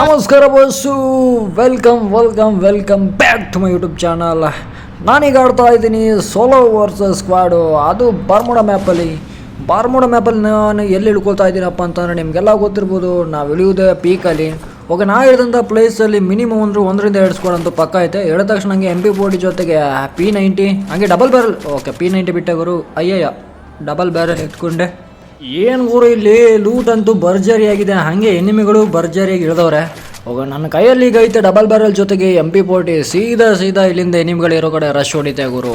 ನಮಸ್ಕಾರ bus welcome welcome welcome back to my YouTube channel. ನಾನೀಗ ಆಡ್ತಾ ಇದ್ದೀನಿ ಸೋಲೋ ವರ್ಸಸ್ ಸ್ಕ್ವಾಡು. ಅದು ಬಾರ್ಮೋಡ ಮ್ಯಾಪಲ್ಲಿ. ಬಾರ್ಮುಡ ಮ್ಯಾಪಲ್ಲಿ ನಾನು ಎಲ್ಲಿ ಇಳ್ಕೊಳ್ತಾ ಇದ್ದೀನಪ್ಪ ಅಂತಂದರೆ ನಿಮಗೆಲ್ಲ ಗೊತ್ತಿರ್ಬೋದು, ನಾವು ಇಳಿಯೋದೇ ಪೀಕಲ್ಲಿ. ಓಕೆ, ನಾ ಹೇಳಿದಂಥ ಪ್ಲೇಸಲ್ಲಿ ಮಿನಿಮಮ್ ಅಂದ್ರೆ ಒಂದರಿಂದ ಎರಡು ಸ್ಕ್ವಾಡ್ ಅಂತೂ ಪಕ್ಕ ಐತೆ. ಹೇಳಿದ ತಕ್ಷಣ ನನಗೆ ಎಂ ಪಿ ಫೋರ್ಟಿ ಜೊತೆಗೆ ಪಿ ನೈಂಟಿ ಹಂಗೆ double barrel okay P ninety ಬಿಟ್ಟೆ ಗುರು. ಅಯ್ಯಯ್ಯ ಡಬಲ್ ಬ್ಯಾರಲ್ ಎತ್ಕೊಂಡೆ. ಏನು ಗುರು ಇಲ್ಲಿ? ಲೂಟ್ ಅಂತೂ ಭರ್ಜರಿ ಆಗಿದೆ. ಹಾಗೆ ಎನಿಮಿಗಳು ಭರ್ಜರಿಯಾಗಿ ಇಳಿದವ್ರೆ. ಹೋಗ, ನನ್ನ ಕೈಯಲ್ಲಿ ಈಗ ಐತೆ ಡಬಲ್ ಬ್ಯಾರಲ್ ಜೊತೆಗೆ ಎಂ ಪಿ ಫೋರ್ಟಿ ಸೀದಾ ಸೀದಾ ಇಲ್ಲಿಂದ ಎನಿಮಿಗಳು ಇರೋ ಕಡೆ ರಶ್ ಹೊಡಿತೆ ಗುರು.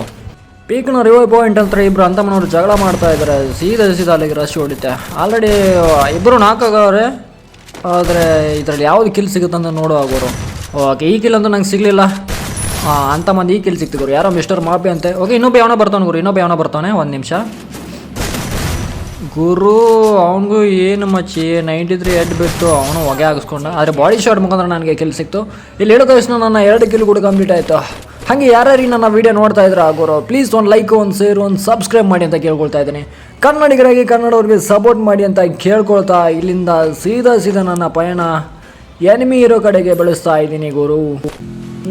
ಪೀಕ್ನ ರಿವೈ ಪಾಯಿಂಟ್ ಅಂತ ಇಬ್ರು ಅಂತಮ್ಮನವ್ರು ಜಗಳ ಮಾಡ್ತಾ ಇದ್ದಾರೆ. ಸೀದಾ ಸೀದಾ ಅಲ್ಲಿಗೆ ರಶ್ ಹೊಡಿತೆ. ಆಲ್ರೆಡಿ ಇಬ್ಬರು ನಾಲ್ಕಾಗವ್ರೆ ಆದರೆ ಇದರಲ್ಲಿ ಯಾವ್ದು ಕಿಲ್ ಸಿಗುತ್ತೆ ಅಂತ ನೋಡುವ ಗುರು. ಓಕೆ ಈ ಕಿಲ್ ಅಂತೂ ನಂಗೆ ಸಿಗಲಿಲ್ಲ. ಅಂತ ಮಂದಿ ಈ ಕಿಲ್ ಸಿಗ್ತಿದ್ರು ಗುರು. ಯಾರೋ ಮಿಸ್ಟರ್ ಮಾಪಿ ಅಂತೆ. ಓಕೆ ಇನ್ನೊಬ್ಬ ಯಾವನೋ ಬರ್ತಾನೆ ಗುರು. ಇನ್ನೊಬ್ಬ ಯಾವನೋ ಬರ್ತಾನೆ. ಒಂದು ನಿಮಿಷ. ಗುರು, ಅವನಿಗೂ ಏನು ಮಚ್ಚಿ? ನೈಂಟಿ ತ್ರೀ ಎಡ್ ಬಿಟ್ಟು ಅವನು ಹೊಗೆ ಹಾಕಿಸ್ಕೊಂಡ. ಆದರೆ ಬಾಡಿ ಶಾರ್ಟ್ ಮುಖಾಂತರ ನನಗೆ ಕಿಲ್ ಸಿಕ್ತು. ಇಲ್ಲಿ ಹೇಳೋ ತಕ್ಷಣ ನನ್ನ ಎರಡು ಕಿಲ್ ಕೂಡ ಕಂಪ್ಲೀಟ್ ಆಯಿತು. ಹಾಗೆ ಯಾರ್ಯಾರಿಗೆ ನನ್ನ ವೀಡಿಯೋ ನೋಡ್ತಾ ಇದ್ರೆ ಗುರು ಪ್ಲೀಸ್ ಒಂದು ಲೈಕ್ ಒಂದು ಶೇರ್ ಒಂದು ಸಬ್ಸ್ಕ್ರೈಬ್ ಮಾಡಿ ಅಂತ ಕೇಳ್ಕೊಳ್ತಾ ಇದ್ದೀನಿ. ಕನ್ನಡಿಗರಾಗಿ ಕನ್ನಡವ್ರಿಗೆ ಸಪೋರ್ಟ್ ಮಾಡಿ ಅಂತ ಕೇಳ್ಕೊಳ್ತಾ ಇಲ್ಲಿಂದ ಸೀದಾ ಸೀದಾ ನನ್ನ ಪಯಣ ಎನಿಮಿ ಇರೋ ಕಡೆಗೆ ಬೆಳೆಸ್ತಾ ಇದ್ದೀನಿ ಗುರು.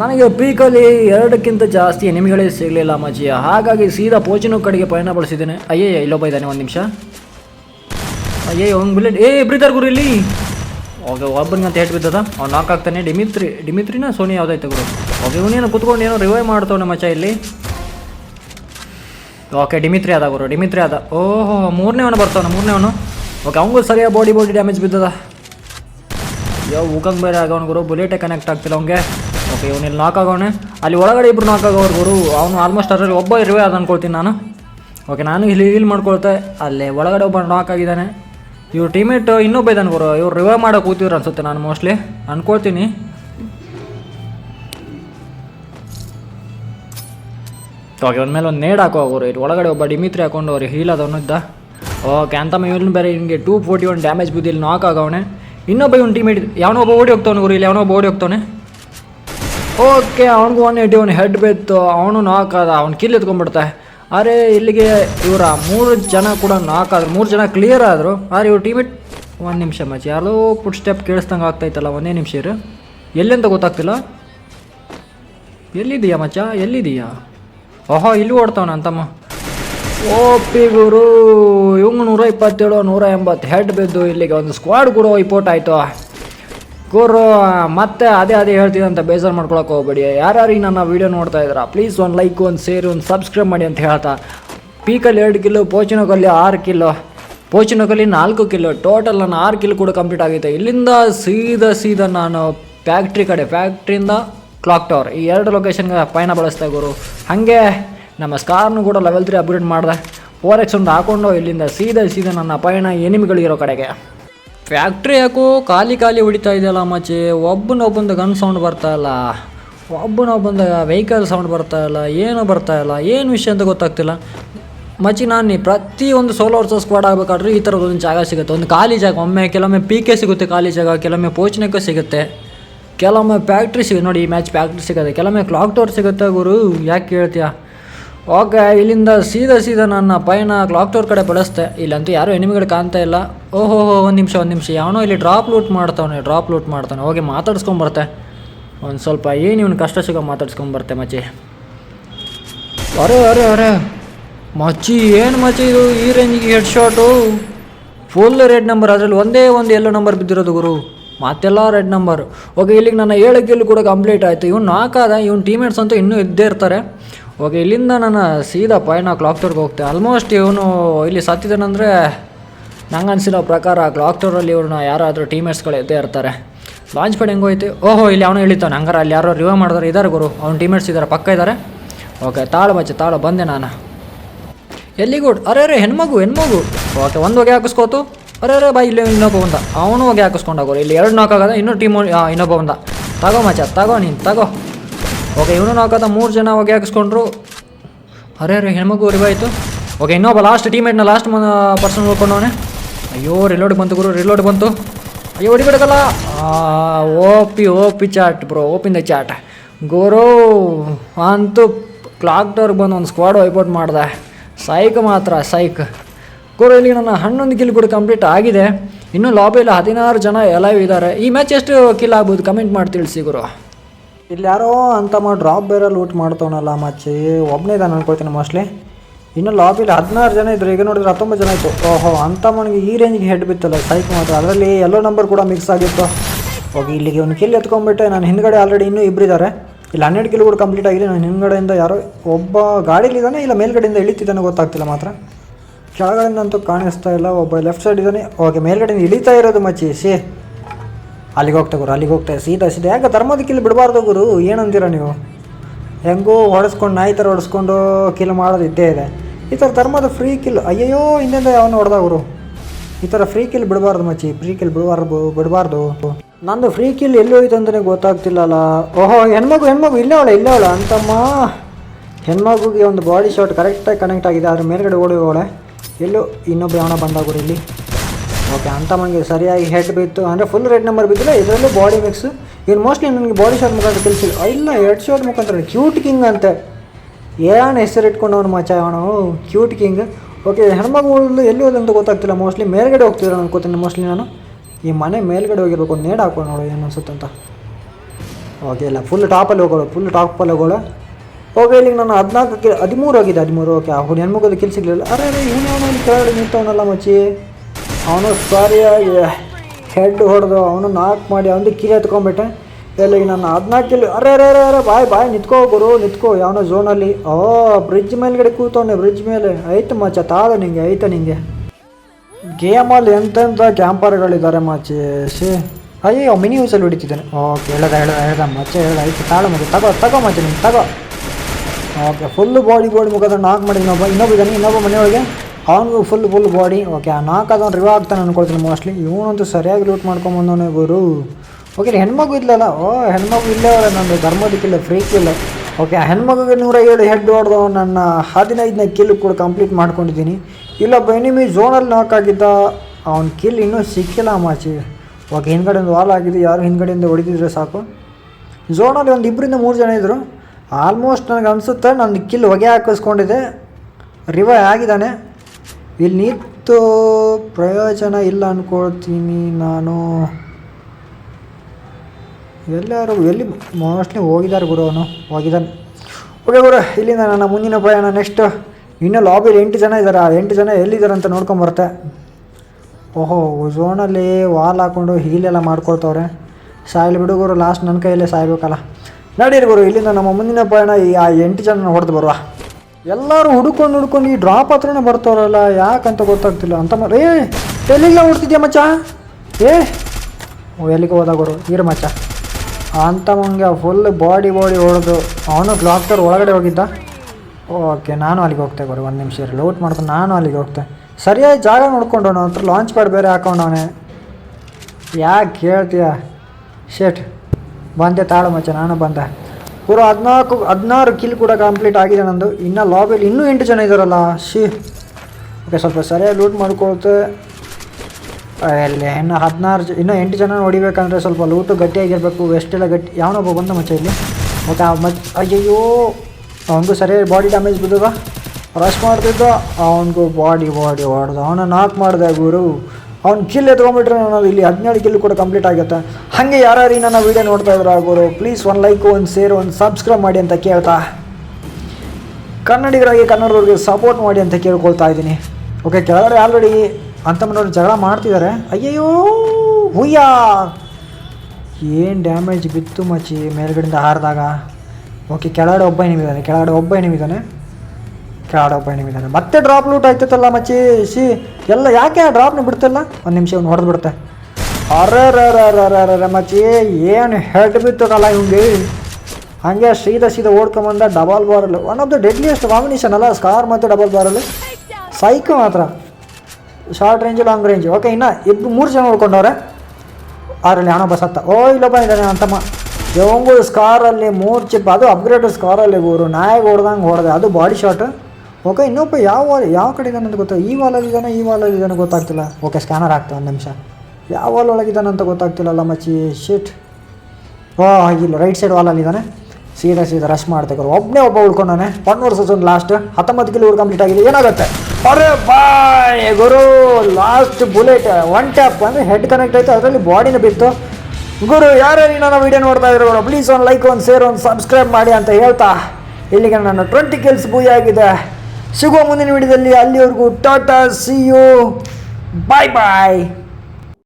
ನನಗೆ ಪೀಕಲ್ಲಿ ಎರಡಕ್ಕಿಂತ ಜಾಸ್ತಿ ಎನಿಮಿಗಳೇ ಸಿಗಲಿಲ್ಲ ಮಜ್ಜಿ ಹಾಗಾಗಿ ಸೀದಾ ಪೋಚಿನ ಕಡೆಗೆ ಪಯಣ ಬಳಸಿದ್ದೇನೆ. ಅಯ್ಯಯ್ಯ, ಇಲ್ಲೊಬ್ಬ ಇದ್ದಾನೆ, ಒಂದು ನಿಮಿಷ. ಅಯ್ಯೇ ಅವ್ನು ಬುಲೆಟ್ ಏ ಇಬ್ಬರಿದ್ದಾರೆ ಗುರು ಇಲ್ಲಿ. ಓಕೆ, ಒಬ್ಬನಿಗೆ ಅಂತ ಹೇಳಿ ಬಿದ್ದದ ಅವ್ನು ನಾಕ್ ಆಗ್ತಾನೆ. ಡಿಮಿತ್ರಿ ಡಿಮಿತ್ರಿನ ಸೋನಿ ಯಾವ್ದಾಯ್ತು ಗುರು? ಓಕೆ ಇವನೇನು ಕುತ್ಕೊಂಡು ಏನೋ ರಿವೈವ್ ಮಾಡ್ತಾವನೆ ಮಚ್ಚ ಇಲ್ಲಿ. ಓಕೆ, ಡಿಮಿತ್ರಿ ಅದ ಗುರು, ಡಿಮಿತ್ರಿ ಅದ ಓಹೋ, ಮೂರನೇ ಅವನು ಮೂರನೇವನು ಮೂರನೇ ಅವನು. ಓಕೆ, ಅವನಿಗೂ ಸರಿಯಾಗಿ ಬಾಡಿ ಬಾಡಿ ಡ್ಯಾಮೇಜ್ ಬಿದ್ದದ. ಯಾವ ಊಕಂಗೆ ಬೇರೆ ಆಗವನು ಗುರು ಬುಲೆಟೇ ಕನೆಕ್ಟ್ ಆಗ್ತಿಲ್ಲ ಅವ್ನಿಗೆ. ಓಕೆ ಇವನಿಲ್ಲಿ ನಾಕ್ ಆಗೋನೆ ಅಲ್ಲಿ ಒಳಗಡೆ ಇಬ್ಬರು ನಾಕ್ ಆಗೋರು ಗುರು, ಅವನು ಆಲ್ಮೋಸ್ಟ್ ಅದರಲ್ಲಿ ಒಬ್ಬ ಇರುವೆ ಅದು ಅನ್ಕೊಳ್ತೀನಿ ನಾನು. ಓಕೆ, ನಾನು ಇಲ್ಲಿ ಹೀಲ್ ಮಾಡ್ಕೊಳ್ತೆ. ಅಲ್ಲೇ ಒಳಗಡೆ ಒಬ್ಬ ನಾಕ್ ಆಗಿದ್ದಾನೆ. ಇವ್ರ ಟೀಮೇಟ್ ಇನ್ನೊಬ್ಬ ಇದ್ದಾನೆ ಗುರು. ಇವ್ರು ರಿವೈವ್ ಮಾಡೋ ಕೂತಿದ್ರು ಅನ್ಸುತ್ತೆ ನಾನು ಮೋಸ್ಟ್ಲಿ ಅನ್ಕೊಳ್ತೀನಿ. ಓಕೆ ಮೇಲೆ ಒಂದು ನೇಡ್ ಹಾಕೋ ಅವರು ಇಲ್ಲಿ ಒಳಗಡೆ ಒಬ್ಬ ಡಿಮಿತ್ರಿ ಹಾಕೊಂಡು ಅವ್ರಿಗೆ ಹೀಲ್ ಅದವನು ಇದ್ದ. ಓಕೆ ಅಂತ ಇವನು ಬೇರೆ ಹಿಂಗೆ ಟೂ ಫೋರ್ಟಿ ಒನ್ ಡ್ಯಾಮೇಜ್ ಬಿದ್ದು ಇಲ್ಲಿ ನಾಕ್ ಆಗವನೆ. ಇನ್ನೊಬ್ಬ ಇವ್ನು ಟೀಮೇಟ್ ಯಾವನೊಬ್ಬ ಓಡಿ ಹೋಗ್ತಾವನು ಗುರು. ಇಲ್ಲಿ ಯಾವನೋ ಒಬ್ಬ ಓಡಿ ಹೋಗ್ತಾನೆ ಓಕೆ ಅವ್ನಿಗೂ ಒನ್ ಏಯ್ಟಿ ಒನ್ ಹೆಡ್ ಬಿತ್ತು. ಅವನು ನಾಕ್ ಆದ. ಅವ್ನು ಕಿಲ್ ಎತ್ಕೊಂಡ್ಬಿಡ್ತಾ. ಅರೆ, ಇಲ್ಲಿಗೆ ಇವರ ಮೂರು ಜನ ಕೂಡ ನಾಕ್ ಆದರು. ಮೂರು ಜನ ಕ್ಲಿಯರ್ ಆದರು. ಆದರೆ ಇವ್ರ ಟೀಮಿಟ್ ಒಂದು ನಿಮಿಷ ಮಚ್. ಯಾರೋ ಪುಟ್ ಸ್ಟೆಪ್ ಕೇಳಿಸ್ದಂಗೆ ಆಗ್ತಾಯಿತ್ತಲ್ಲ ಒಂದೇ ನಿಮಿಷ ಇರು. ಎಲ್ಲಿಂದ ಗೊತ್ತಾಗ್ತಿಲ್ಲ? ಎಲ್ಲಿದೆಯಾ ಮಚ್ಚ ಎಲ್ಲಿದೆಯಾ ಓಹೋ, ಇಲ್ಲಿ ಓಡ್ತಾವನ ಅಂತಮ್ಮ. ಪಿ ಗುರು, ಇವಂಗೆ ನೂರ ಇಪ್ಪತ್ತೇಳು ನೂರ ಎಂಬತ್ತು ಹೆಡ್ ಬಿದ್ದು ಇಲ್ಲಿಗೆ ಒಂದು ಸ್ಕ್ವಾಡ್ ಕೂಡ ವೈಪೋಟ್ ಆಯಿತು. ಗುರು, ಮತ್ತೆ ಅದೇ ಅದೇ ಹೇಳ್ತೀನಿ ಅಂತ ಬೇಜಾರು ಮಾಡ್ಕೊಳಕ್ಕೆ ಹೋಗ್ಬೇಡಿ. ಯಾರ್ಯಾರಿಗೆ ನನ್ನ ವೀಡಿಯೋ ನೋಡ್ತಾ ಇದ್ದೀರಾ ಪ್ಲೀಸ್ ಒಂದು ಲೈಕ್ ಒಂದು ಸೇರಿ ಒಂದು ಸಬ್ಸ್ಕ್ರೈಬ್ ಮಾಡಿ ಅಂತ ಹೇಳ್ತಾ. ಪೀಕಲ್ಲಿ ಎರಡು ಕಿಲೋ, ಪೋಚಿನೋಕಲ್ಲಿ ಆರು ಕಿಲೋ, ಪೋಚಿನೋಕಲ್ಲಿ ನಾಲ್ಕು ಕಿಲೋ ಟೋಟಲ್ ನಾನು ಆರು ಕಿಲೋ ಕೂಡ ಕಂಪ್ಲೀಟ್ ಆಗೈತೆ ಇಲ್ಲಿಂದ ಸೀದಾ ಸೀದಾ ನಾನು ಫ್ಯಾಕ್ಟ್ರಿ ಕಡೆ ಫ್ಯಾಕ್ಟ್ರಿಯಿಂದ ಕ್ಲಾಕ್ ಟವರ್ ಈ ಎರಡು ಲೊಕೇಶನ್ಗೆ ಪಯಣ ಬಳಸ್ತಾ ಗುರು. ಹಾಗೆ ನಮ್ಮ ಸ್ಕಾರ್ನು ಕೂಡ ಲೆವೆಲ್ ತ್ರೀ ಅಪ್ಗ್ರೇಡ್ ಮಾಡಿದೆ. ಫೋರ್ ಎಕ್ಸ್ ಒಂದು ಹಾಕೊಂಡು ಇಲ್ಲಿಂದ ಸೀದಾ ಸೀದಾ ನನ್ನ ಪಯಣ ಎನಿಮಿಗಳಿರೋ ಕಡೆಗೆ. ಫ್ಯಾಕ್ಟ್ರಿ ಯಾಕೋ ಖಾಲಿ ಖಾಲಿ ಹೊಡಿತಾ ಇದೆಯಲ್ಲ ಮಚ್ಚಿ ಒಬ್ಬನೊಬ್ಬಂದು ಗನ್ ಸೌಂಡ್ ಬರ್ತಾ ಇಲ್ಲ. ಒಬ್ಬನೊಬ್ಬಂದು ವೆಹಿಕಲ್ ಸೌಂಡ್ ಬರ್ತಾ ಇಲ್ಲ. ಏನು ಬರ್ತಾ ಇಲ್ಲ? ಏನು ವಿಷಯ ಅಂತ ಗೊತ್ತಾಗ್ತಿಲ್ಲ. ಮಚ್ಚಿ ನಾನು ಪ್ರತಿ ಒಂದು ಸೋಲೋ ಸ್ಕ್ವಾಡ್ ಆಗಬೇಕಾದ್ರೆ ಈ ಥರದ ಒಂದು ಜಾಗ ಸಿಗುತ್ತೆ. ಒಂದು ಖಾಲಿ ಜಾಗ. ಒಮ್ಮೆ ಕೆಲವೊಮ್ಮೆ ಪೀಕೆ ಸಿಗುತ್ತೆ ಖಾಲಿ ಜಾಗ, ಕೆಲವೊಮ್ಮೆ ಪೋಚನಕ್ಕೂ ಸಿಗುತ್ತೆ. ಕೆಲವೊಮ್ಮೆ ಫ್ಯಾಕ್ಟ್ರಿ ಸಿಗುತ್ತೆ. ನೋಡಿ, ಈ ಮ್ಯಾಚ್ ಫ್ಯಾಕ್ಟ್ರಿ ಸಿಗುತ್ತೆ ಕೆಲವೊಮ್ಮೆ ಕ್ಲಾಕ್ ಟವರ್ ಸಿಗುತ್ತೆ ಗುರು. ಯಾಕೆ ಕೇಳ್ತೀಯಾ ಓಕೆ, ಇಲ್ಲಿಂದ ಸೀದಾ ಸೀದಾ ನನ್ನ ಪಯಣ ಕ್ಲಾಕ್ ಟೋರ್ ಕಡೆ ಬಳಸ್ತೆ ಇಲ್ಲಂತೂ ಯಾರೂ ಎನಿಮಿಗಳು ಕಾಣ್ತಾ ಇಲ್ಲ. ಓಹೋ ಒಂದು ನಿಮಿಷ ಒಂದು ನಿಮಿಷ. ಯಾವನೋ ಇಲ್ಲಿ ಡ್ರಾಪ್ ಲೂಟ್ ಮಾಡ್ತಾವನೆ ಡ್ರಾಪ್ ಲೂಟ್ ಮಾಡ್ತಾನೆ ಹೋಗಿ ಮಾತಾಡ್ಸ್ಕೊಂಬರ್ತೆ ಒಂದು ಸ್ವಲ್ಪ ಏನು ಇವನು ಕಷ್ಟ ಸಿಗೋ ಮಾತಾಡ್ಸ್ಕೊಂಬರ್ತೆ ಮಚ್ಚಿ. ಅರೆ ಅರೆ ಅರೆ. ಮಚ್ಚಿ, ಏನು ಮಚ್ಚಿ ಇದು? ಈ ರೇಂಜಿಗೆ head shot full red number ಅದರಲ್ಲಿ ಒಂದೇ ಒಂದು ಎಲ್ಲೋ ನಂಬರ್ ಬಿದ್ದಿರೋದು ಗುರು. ಮತ್ತೆಲ್ಲ ರೆಡ್ ನಂಬರ್ ಓಕೆ, ಇಲ್ಲಿಗೆ ನನ್ನ ಏಳು ಕಿಲ್ ಕೂಡ ಕಂಪ್ಲೀಟ್ ಆಯಿತು. ಇವ್ನು ನಾಲ್ಕಾದ ಇವ್ನ ಟೀಮೇಟ್ಸ್ ಅಂತೂ ಇನ್ನೂ ಇದ್ದೇ ಇರ್ತಾರೆ. ಓಕೆ, ಇಲ್ಲಿಂದ ನಾನು ಸೀದಾ ಪಯಣ ಕ್ಲಾಕ್ ಟವರ್ಗೆ ಹೋಗ್ತೆ. ಆಲ್ಮೋಸ್ಟ್ ಇವನು ಇಲ್ಲಿ ಸತ್ತಿದ್ದಾನಂದರೆ ನಂಗೆ ಅನಿಸಿರೋ ಪ್ರಕಾರ ಕ್ಲಾಕ್ ಟವರಲ್ಲಿ ಇವ್ರನ್ನ ಯಾರಾದರೂ ಟೀಮೇಟ್ಸ್ಗಳು ಇದ್ದೇ ಇರ್ತಾರೆ. ಲಾಂಚ್ ಪ್ಯಾಡ್ ಹೆಂಗೋಯ್ತು ಓಹೋ, ಇಲ್ಲಿ ಅವನು ಇಳಿತಾನೆ. ಹಂಗಾರೆ ಅಲ್ಲಿ ಯಾರೋ ರಿವ್ಯೂ ಮಾಡಿದಾರೆ. ಇದ್ದಾರೆ ಗುರು. ಅವ್ನು ಟೀಮೇಟ್ಸ್ ಇದ್ದಾರೆ ಪಕ್ಕ ಇದ್ದಾರೆ ಓಕೆ, ತಾಳು ಬಚ್ಚೆ ತಾಳು, ಬಂದೆ ನಾನು. ಎಲ್ಲಿ ಗುಡ್? ಅರೆ ಅರೆ, ಹೆಣ್ಮಗು ಹೆಣ್ಮಗು. ಓಕೆ, ಒಂದು ಹೊಗೆ ಹಾಕಿಸ್ಕೋತು. ಅರೆ ಅರೆ ಬಾಯ್ ಇಲ್ಲಿ ಇನ್ನೊಬ್ಬ ಬಂದ. ಅವನು ಹೊಗೆ ಹಾಕಿಸ್ಕೊಂಡಾಗೋರು ಇಲ್ಲಿ ಎರಡು ನಾಲ್ಕು ಆಗದ ಇನ್ನೂ ಟೀಮ್ ಇನ್ನೊಬ್ಬ ಬಂದ. ತಗೋ ಮಚ್ಚ, ತಗೋ ನೀನು, ತಗೋ. ಓಕೆ ಇವನು ನಾಲ್ಕದ ಮೂರು ಜನ ಹೋಗಿ ಹಾಕಿಸ್ಕೊಂಡ್ರು ಅರೆ ಅರೆ ಹೆಣ್ಮಗು ರಿವಾಯ್ತು ಓಕೆ ಇನ್ನೊಬ್ಬ ಲಾಸ್ಟ್ ಟೀಮೇಟ್ನ ಲಾಸ್ಟ್ ಪರ್ಸನ್ ಉಳ್ಕೊಂಡವನೆ. ಅಯ್ಯೋ ರಿಲೋಡ್ ಬಂತು ಗುರು ರಿಲೋಡ್ ಬಂತು. ಅಯ್ಯೋ, ಹೊಡಿಬಿಡಕಲ್ಲ. O P O P chat bro ಓಪಿಂದ chat ಗುರು, ಅಂತೂ ಕ್ಲಾಕ್ ಟವರ್ಗೆ ಬಂದು ಒಂದು ಸ್ಕ್ವಾಡ್ ವೈಪೌಟ್ ಮಾಡಿದೆ. ಸೈಕ್ ಮಾತ್ರ ಸೈಕ್ ಗುರು, ಇಲ್ಲಿ ನನ್ನ ಹನ್ನೊಂದು ಕಿಲ್ ಕೂಡ ಕಂಪ್ಲೀಟ್ ಆಗಿದೆ. ಇನ್ನೂ ಲಾಬಿಯಲ್ಲಿ ಹದಿನಾರು ಜನ ಎಲೈವ್ ಇದ್ದಾರೆ ಈ ಮ್ಯಾಚ್ ಎಷ್ಟು ಕಿಲ್ ಆಗ್ಬೋದು? ಕಮೆಂಟ್ ಮಾಡಿ ತಿಳಿಸಿ ಗುರು. ಇಲ್ಲಿ ಯಾರೋ ಅಂತ ಮಾಡಿ ಡ್ರಾಪ್ ಬೇರೆ ಲೂಟ್ ಮಾಡ್ತವನಲ್ಲ ಮಚ್ಚಿ ಒಬ್ಬನೇ ಇದ್ದಾನೆ ಅನ್ಕೊಳ್ತೀನಿ ಮೋಸ್ಟ್ಲಿ ಇನ್ನು ಲಾಬಿಲಿ ಹದಿನಾರು ಜನ ಇದ್ರು. ಈಗ ನೋಡಿದ್ರೆ ಹತ್ತೊಂಬತ್ತು ಜನ ಇತ್ತು. ಓಹೋ, ಅಂತ ಮನೆಗೆ ಈ ರೇಂಜ್ಗೆ ಹೆಡ್ ಬಿತ್ತಲ್ಲ ಸೈಕ್ ಮಾತ್ರ. ಅದರಲ್ಲಿ ಎಲ್ಲೋ ನಂಬರ್ ಕೂಡ ಮಿಕ್ಸ್ ಆಗಿತ್ತು. ಹೋಗಿ ಇಲ್ಲಿಗೆ ಒಂದು ಕಿಲ್ ಎತ್ಕೊಂಡ್ಬಿಟ್ಟೆ ನಾನು ಹಿಂದ್ಗಡೆ ಆಲ್ರೆಡಿ ಇನ್ನೂ ಇಬ್ಬರಿದ್ದಾರೆ ಇಲ್ಲಿ ಹನ್ನೆರಡು ಕಿಲ್ ಕೂಡ ಕಂಪ್ಲೀಟ್ ಆಗಿದೆ ನಾನು ಹಿಂದ್ಗಡೆಯಿಂದ ಯಾರೋ ಒಬ್ಬ ಗಾಡೀಲಿದ್ದಾನೆ ಇಲ್ಲ ಮೇಲ್ಗಡೆಯಿಂದ ಇಳಿತಿದ್ದಾನೆ ಗೊತ್ತಾಗ್ತಿಲ್ಲ ಮಾತ್ರ. ಕೆಳಗಡೆಯಿಂದ ಅಂತೂ ಕಾಣಿಸ್ತಾ ಇಲ್ಲ. ಒಬ್ಬ ಲೆಫ್ಟ್ ಸೈಡ್ ಇದ್ದಾನೆ. ಓಕೆ ಮೇಲ್ಗಡೆಯಿಂದ ಇಳಿತಾ ಇರೋದು ಮಚ್ಚಿ ಸಿ ಅಲ್ಲಿಗೆ ಹೋಗ್ತಾ ಗುರು, ಅಲ್ಲಿಗೆ ಹೋಗ್ತಾ. ಸೀದಾ ಸೀದಾ. ಯಾಕೆ ಧರ್ಮದಕ್ಕೆ ಇಲ್ಲಿ ಬಿಡಬಾರ್ದು ಗುರು, ಏನಂತೀರ ನೀವು? ಹೆಂಗೋ ಹೊಡೆಸ್ಕೊಂಡು, ನಾಯಿ ಥರ ಹೊಡೆಸ್ಕೊಂಡು ಕಿಲ್ ಮಾಡೋದು ಇದ್ದೇ ಇದೆ. ಈ ಥರ ಧರ್ಮದ ಫ್ರೀ ಕಿಲ್ ಅಯ್ಯಯ್ಯೋ, ಇನ್ನೊಂದು ಅವನು ಹೊಡೆದ ಗುರು. ಈ ಥರ ಫ್ರೀ ಕಿಲ್ ಬಿಡಬಾರ್ದು ಮಚ್ಚಿ ಫ್ರೀ ಕಿಲ್ ಬಿಡಬಾರ್ದು ಬಿಡಬಾರ್ದು. ನಂದು ಫ್ರೀ ಕಿಲ್ ಎಲ್ಲಿ ಹೋಯ್ತು ಅಂತಲೇ ಗೊತ್ತಾಗ್ತಿಲ್ಲಲ್ಲ. ಓಹೋ, ಹೆಣ್ಮಗು ಹೆಣ್ಮಗು, ಇಲ್ಲೇ ಅವಳೆ ಇಲ್ಲೇ ಅವಳೆ. ಅಂತಮ್ಮ. ಹೆಣ್ಮಗುಗೆ ಒಂದು ಬಾಡಿ ಶಾಟ್ ಕರೆಕ್ಟಾಗಿ ಕನೆಕ್ಟ್ ಆಗಿದೆ ಅದ್ರ ಮೇಲ್ಗಡೆ ಓಡಿ ಅವಳೆ ಎಲ್ಲೋ ಇನ್ನೊಬ್ಬ ಯಾವನ ಬಂದಾಗ ಗುರು ಇಲ್ಲಿ. ಓಕೆ, ಅಂತ ನನಗೆ ಸರಿಯಾಗಿ ಹೆಡ್ ಬಿತ್ತು. ಅಂದರೆ ಫುಲ್ ರೆಡ್ ನಂಬರ್ ಬಿದ್ದಿಲ್ಲ, ಇದರಲ್ಲೂ ಬಾಡಿ ಮಿಕ್ಸ್ ಇನ್ನು ಮೋಸ್ಟ್ಲಿ ನನಗೆ ಬಾಡಿ ಶಾರ್ಟ್ ಮುಖಾಂತರ ತಿಳಿಸಿಲ್ಲ ಇಲ್ಲ. ಹೆಡ್ ಶಾಟ್ ಮುಖಾಂತರ ಕ್ಯೂಟ್ ಕಿಂಗ್ ಅಂತೆ. ಏನು ಹೆಸರು ಇಟ್ಕೊಂಡವನು ಮಚ್ಚ ಅವನು? ಕ್ಯೂಟ್ ಕಿಂಗ್ ಓಕೆ ಹೆಣ್ಮಗಳು ಎಲ್ಲಿ ಹೋದ ಅಂತ ಗೊತ್ತಾಗ್ತಿಲ್ಲ. ಮೋಸ್ಟ್ಲಿ ಮೇಲ್ಗಡೆ ಹೋಗ್ತಿರೋ ಅನ್ಕೋತೀನಿ ಮೋಸ್ಟ್ಲಿ ನಾನು. ಈ ಮನೆ ಮೇಲ್ಗಡೆ ಹೋಗಿರ್ಬೇಕು ನೇಡ್ ಹಾಕೊಂಡು ನೋಡು, ಏನು ಅನ್ಸುತ್ತಂತ ಓಕೆ, ಇಲ್ಲ ಫುಲ್ ಟಾಪಲ್ಲಿ ಹೋಗೋಳು ಫುಲ್ ಟಾಪಲ್ಲಿ ಹೋಗೋಳು. ಓಕೆ, ಇಲ್ಲಿಗೆ ನಾನು ಹದಿನಾಲ್ಕು ಕಿ ಹದಿಮೂರು ಆಗಿದೆ ಹದಿಮೂರು. ಓಕೆ ಅವ್ನು ಹೆಣ್ಮಗೋದು ಕಿಲ್ ಸಿಗಲಿಲ್ಲ. ಅರೆ ಅರೆ, ಇವನು ಅವನು ಕೆಳಗಡೆ ನಿಂತವನಲ್ಲ ಮಚ್ಚಿ ಅವನು ಸಾರಿಯಾಗಿ ಹೆಡ್ ಹೊಡೆದು ಅವನು ನಾಕ್ ಮಾಡಿ ಅವನು ಕಿಲ್ ಎತ್ಕೊಂಡ್ಬಿಟ್ಟೆ. ಈಗ ನಾನು ಹದಿನಾಲ್ಕು ಕಿಲ್ ಅರೆ ಅರೆ ಅರೆ ಅರೆ, ಬಾಯ್ ಬಾಯ್, ನಿಂತ್ಕೋ ಗುರು, ನಿಂತ್ಕೋ, ಯಾವನೋ ಝೋನಲ್ಲಿ ಓ ಬ್ರಿಡ್ಜ್ ಮೇಲ್ಗಡೆ ಕೂತವನೆ ಬ್ರಿಡ್ಜ್ ಮೇಲೆ. ಐತೆ ಮಚ್ಚ ತಾದ ನಿಂಗೆ ಐತೆ ನಿಂಗೆ. ಗೇಮಲ್ಲಿ ಎಂತೆಂಥ ಕ್ಯಾಂಪರ್ಗಳಿದ್ದಾರೆ ಮಾಚಿ ಶೇ ಅಯ್ಯೋ ಮಿನಿ ಯೂಸಲ್ಲಿ ಹೊಡಿತಿದ್ದಾನೆ. ಓಕೆ ಹೇಳ್ದ ಹೇಳ್ದ ಹೇಳ್ದ, ಮಾಚೆ, ಹೇಳ್ದ, ಆಯ್ತು, ತಾಳ ಮಚ್ಚ ತಗೋ ತಗೋ ಮಾಚೆ, ನಿಂಗೆ, ತಗೋ. ಓಕೆ ಫುಲ್ ಬಾಡಿ ಬಾಡಿ ಮುಖದ ನಾಲ್ಕು ಮಾಡಿ ಇನ್ನೊಬ್ಬ ಇನ್ನೊಬ್ಬ ಇದ್ದಾನೆ ಇನ್ನೊಬ್ಬ ಮನೆಯೊಳಗೆ. ಅವನಿಗೂ ಫುಲ್ ಫುಲ್ ಬಾಡಿ ಓಕೆ ಆ ನಾಲ್ಕು ಅದನ್ನು ರಿವ್ ಆಗ್ತಾನೆ ಅನ್ಕೊಳ್ತೀನಿ ಮೋಸ್ಟ್ಲಿ ಇವನಂತೂ ಸರಿಯಾಗಿ ಲೂಟ್ ಮಾಡ್ಕೊಂಬಂದವನೇ ಗುರು. ಓಕೆ ಹೆಣ್ಮಗು ಇಲ್ಲಲ್ಲ ಓ, ಹೆಣ್ಮಗು ಇಲ್ಲೇ ಅವರ ನಂದು, ಧರ್ಮದಕ್ಕಿಲ್ಲ ಫ್ರೀ ಕಿಲ್ಲ ಓಕೆ ಆ ಹೆಣ್ಮಗುಗೆ ನೂರ ಏಳು ಹೆಡ್ ಹೊಡೆದು ನನ್ನ ಹದಿನೈದನೇ ಕಿಲ್ ಕೂಡ ಕಂಪ್ಲೀಟ್ ಮಾಡ್ಕೊಂಡಿದ್ದೀನಿ. ಇಲ್ಲೊಬ್ಬ ಎನಿಮಿ ಝೋನಲ್ಲಿ ನಾಕ್ ಆಗಿದ್ದ, ಅವ್ನ ಕಿಲ್ ಇನ್ನೂ ಸಿಕ್ಕಿಲ್ಲ ಮಾಚಿ. ಓಕೆ ಹಿಂದ್ಗಡೆ ಒಂದು ವಾಲ್ ಆಗಿದೆ. ಯಾರು ಹಿಂದ್ಗಡೆಯಿಂದ ಹೊಡೆದಿದ್ರೆ ಸಾಕು. ಝೋನಲ್ಲಿ ಒಂದು ಇಬ್ಬರಿಂದ ಮೂರು ಜನ ಇದ್ದರು ಆಲ್ಮೋಸ್ಟ್ ನನಗೆ ಅನಿಸುತ್ತೆ ನನ್ನ ಕಿಲ್ ಹೊಗೆ ಹಾಕಿಸ್ಕೊಂಡಿದೆ. ರಿವೈ ಆಗಿದ್ದಾನೆ. ಇಲ್ಲಿ ನಿಂತು ಪ್ರಯೋಜನ ಇಲ್ಲ ಅಂದ್ಕೊಳ್ತೀನಿ ನಾನು. ಎಲ್ಲರೂ ಎಲ್ಲಿ ಮೋಸ್ಟ್ಲಿ ಹೋಗಿದ್ದಾರೆ ಗುರು ಅವನು, ಹೋಗಿದ್ದಾನೆ. ಓಕೆ ಗುರು, ಇಲ್ಲಿಂದ ನನ್ನ ಮುಂದಿನ ಪ್ರಯಾಣ ನೆಕ್ಸ್ಟ್ ಇನ್ನೂ ಲಾಬಿಲಿ ಎಂಟು ಜನ ಇದ್ದಾರೆ, ಆ ಎಂಟು ಜನ ಎಲ್ಲಿದ್ದಾರೆ ಅಂತ ನೋಡ್ಕೊಂಬರುತ್ತೆ ಓಹೋ ಝೋನಲ್ಲಿ ವಾಲ್ ಹಾಕ್ಕೊಂಡು ಹೀಲೆಲ್ಲ ಮಾಡ್ಕೊಳ್ತವ್ರೆ. ಬಿಡು ಗುರು ಲಾಸ್ಟ್ ನನ್ನ ಕೈಯಲ್ಲೇ ಸಾಯ್ಬೇಕಲ್ಲ. ನಡೀರಿ ಗುರು, ಇಲ್ಲಿಂದ ನಮ್ಮ ಮುಂದಿನ ಪ್ರಯಾಣ ಈ ಆ ಎಂಟು ಜನ ಹೊಡೆದು ಬರುವ. ಎಲ್ಲರೂ ಹುಡ್ಕೊಂಡು ಹುಡ್ಕೊಂಡು ಈ ಡ್ರಾಪ್ ಹತ್ರನೇ ಬರ್ತಾರಲ್ಲ ಯಾಕಂತ ಗೊತ್ತಾಗ್ತಿಲ್ಲ. ಅಂತ ಏ ಎಲ್ಲಿಲ್ಲ ಹುಡ್ತಿದ್ಯಾ ಮಚ್ಚ? ಏ ಎಲ್ಲಿಗೆ ಹೋದಾಗೋರು ಗುರು? ಇರು ಮಚ್ಚ. ಅಂತ ಮಂಗೆ ಫುಲ್ ಬಾಡಿ ಬಾಡಿ ಹೊಡೆದು, ಅವನು ಡಾಕ್ಟರ್ ಒಳಗಡೆ ಹೋಗಿದ್ದ. ಓಕೆ ನಾನು ಅಲ್ಲಿಗೆ ಹೋಗ್ತೆ ಬರು ಒಂದು ನಿಮಿಷ ಇರಲಿ ಲೋಟ್ ಮಾಡ್ಕೊಂಡು ನಾನು ಅಲ್ಲಿಗೆ ಹೋಗ್ತೆ. ಸರಿಯಾಗಿ ಜಾಗ ನೋಡ್ಕೊಂಡು ಅವನ ಹತ್ರ ಲಾಂಚ್ ಪ್ಯಾಡ್ ಬೇರೆ ಹಾಕೊಂಡವನೆ ಯಾಕೆ ಹೇಳ್ತೀಯ? ಶೇಟ್ ಬಂದೆ ತಾಳು ಮಚ್ಚ, ನಾನು ಬಂದೆ. ಪೂರ ಹದಿನಾಲ್ಕು, ಹದಿನಾರು ಕಿಲ್ ಕೂಡ ಕಂಪ್ಲೀಟ್ ಆಗಿದೆ ನಂದು. ಇನ್ನು ಲಾಬಿಯಲ್ಲಿ ಇನ್ನೂ ಎಂಟು ಜನ ಇದ್ದಾರಲ್ಲ ಶಿ ಓಕೆ ಸ್ವಲ್ಪ ಸರಿಯಾಗಿ ಲೂಟ್ ಮಾಡ್ಕೊಳ್ತೆ. ಅಲ್ಲಿ ಇನ್ನು ಹದಿನಾರು ಜ, ಇನ್ನೂ ಎಂಟು ಜನ ಹೊಡಿಬೇಕಂದ್ರೆ ಸ್ವಲ್ಪ ಲೂಟು ಗಟ್ಟಿಯಾಗಿರಬೇಕು. ಎಷ್ಟೆಲ್ಲ ಗಟ್ಟಿ ಯಾವನೊಬ್ಬ ಬಂದ ಮಚ್ಚ ಇಲ್ಲಿ. ಓಕೆ ಆ ಮಚ್ ಅಯ್ಯಯ್ಯೋ. ಅವನಿಗೂ ಸರಿಯಾಗಿ ಬಾಡಿ ಡ್ಯಾಮೇಜ್ ಬಿದ್ದದ. ರಶ್ ಮಾಡ್ತಿದ್ದ. ಅವನಿಗೂ ಬಾಡಿ ಬಾಡಿ ಹೊಡೆದ ಅವನ ನಾಕ್ ಮಾಡಿದೆ ಗುರು. ಅವ್ನು ಕಿಲ್ ಎತ್ಕೊಂಡ್ಬಿಟ್ರೆ ನಾನು ಇಲ್ಲಿ ಹದಿನೇಳು ಕಿಲ್ ಕೂಡ ಕಂಪ್ಲೀಟ್ ಆಗುತ್ತೆ. ಹಾಗೆ ಈ ನನ್ನ ವೀಡಿಯೋ ನೋಡ್ತಾ ಇದ್ರು ಆಗೋರು ಪ್ಲೀಸ್ ಒಂದು ಲೈಕ್ ಒಂದು ಶೇರ್ ಒಂದು ಸಬ್ಸ್ಕ್ರೈಬ್ ಮಾಡಿ ಅಂತ ಕೇಳ್ತಾ. ಕನ್ನಡಿಗರಾಗಿ ಕನ್ನಡದವ್ರಿಗೆ ಸಪೋರ್ಟ್ ಮಾಡಿ ಅಂತ ಕೇಳ್ಕೊಳ್ತಾ ಇದ್ದೀನಿ. ಓಕೆ ಕೆಳಗಡೆ ಆಲ್ರೆಡಿ ಅಂತಮ್ಮನವ್ರು ಜಗಳ ಮಾಡ್ತಿದ್ದಾರೆ ಅಯ್ಯಯ್ಯೋ, ಹುಯ್ಯ! ಏನು ಡ್ಯಾಮೇಜ್ ಬಿತ್ತು ಮಚ್ಚಿ ಮೇಲ್ಗಡೆಯಿಂದ ಹಾರಿದಾಗ. ಓಕೆ ಕೆಳಗಡೆ ಒಬ್ಬ ಏನಿದ್ದಾನೆ ಕೆಳಗಡೆ ಒಬ್ಬ ಏನಿದ್ದಾನೆ ಕೆಳಗಡೆ ಒಬ್ಬ ಇದ್ದಾನೆ ಮತ್ತೆ ಡ್ರಾಪ್ ಲೂಟ್ ಆಯ್ತಲ್ಲ ಮಚ್ಚಿ ಸಿ ಎಲ್ಲ ಯಾಕೆ ಆ ಡ್ರಾಪ್ನ ಬಿಡ್ತಿಲ್ಲ? ಒಂದು ನಿಮಿಷ ಅವ್ನು ಹೊಡೆದು ಬಿಡುತ್ತೆ. ಅರೆ ಮಚ್ಚಿ, ಏನು ಹೆಡ್ ಬಿತ್ತದಲ್ಲ ಇವಂಗೆ ಹಂಗೆ ಸೀದಾ ಸೀದಾ ಓಡ್ಕೊಂಬಂದ double barrel one of the deadliest combination ಅಲ್ಲ ಸ್ಕಾರ್ ಮತ್ತು ಡಬಲ್ ಬಾರಲ್ ಸೈಕ್ ಮಾತ್ರ. Short range long range okay ಇನ್ನು ಇಬ್ಬರು ಮೂರು ಜನ ಉಳ್ಕೊಂಡವ್ರೆ. ಅದರಲ್ಲಿ ಹಣ ಬಸತ್ತ. ಓ ಇಲ್ಲೊಬ್ಬ ಇದ್ದಾನೆ ಅಂತಮ್ಮ. ಯಾವಂಗೂ ಸ್ಕಾರಲ್ಲಿ ಮೂರು ಚಿಪ್ ಅದು ಅಪ್ಗ್ರೇಡ್ ಸ್ಕಾರಲ್ಲಿ ಊರು. ನಾಯಿಗೆ ಹೊಡೆದಂಗೆ ಹೊಡೆದೆ. ಅದು ಬಾಡಿ ಶಾಟ್ ಓಕೆ ಇನ್ನೊಬ್ಬ ಯಾವ ವಾಲ್, ಯಾವ ಕಡೆ ಇದ್ದಾನೆ ಅಂತ ಗೊತ್ತಾ ಈ ವಾಲಲ್ಲಿ ಇದ್ದಾನೆ ಈ ವಾಲಲ್ಲಿ ಇದ್ದಾನೆ ಗೊತ್ತಾಗ್ತಿಲ್ಲ. ಓಕೆ ಸ್ಕ್ಯಾನರ್ ಆಗ್ತಾ ಒಂದು ನಿಮಿಷ. ಯಾವ ವಾಲ್ ಒಳಗಿದ್ದಾನೆ ಅಂತ ಗೊತ್ತಾಗ್ತಿಲ್ಲಲ್ಲ ಮಚ್ಚಿ ಶಿಟ್ ಓ ಆಗಿಲ್ಲ ರೈಟ್ ಸೈಡ್ ವಾಲಲ್ಲಿ ಇದ್ದಾನೆ ಸೀದಾ ಸೀದಾ ರಶ್ ಮಾಡ್ತಾರೆ ಒಬ್ಬನೇ ಒಬ್ಬ ಉಳ್ಕೊಂಡಾನೆ ಒನ್ ವರ್ಸಸ್ ಒಂದು ಲಾಸ್ಟ್ ಹತ್ತೊಂಬತ್ತು ಕಿಲೋ ಕಂಪ್ಲೀಟ್ ಆಗಿದೆ. ಏನಾಗುತ್ತೆ? ಅರೆ ಬಾಯ್, ಗುರು ಲಾಸ್ಟ್ ಬುಲೆಟ್ ಒನ್ ಟ್ಯಾಪ್ ಅಂದರೆ ಹೆಡ್ ಕನೆಕ್ಟ್ ಆಯಿತು. ಅದರಲ್ಲಿ ಬಾಡಿನ ಬಿತ್ತು. ಗುರು ಯಾರ್ಯಾರು ನನ್ನ ವೀಡಿಯೋ ನೋಡ್ತಾ ಇದ್ರು ಪ್ಲೀಸ್ ಒಂದು ಲೈಕ್ ಒಂದು ಶೇರ್ ಒಂದು ಸಬ್ಸ್ಕ್ರೈಬ್ ಮಾಡಿ ಅಂತ ಹೇಳ್ತಾ. ಇಲ್ಲಿಗೆ ನನ್ನ ಟ್ವೆಂಟಿ ಕಿಲ್ಸ್ ಬೂಯಾಗಿದೆ ಸಿಗುವ ಮುಂದಿನ ವಿಡಿಯೋದಲ್ಲಿ ಅಲ್ಲಿವರೆಗೂ tata see you bye bye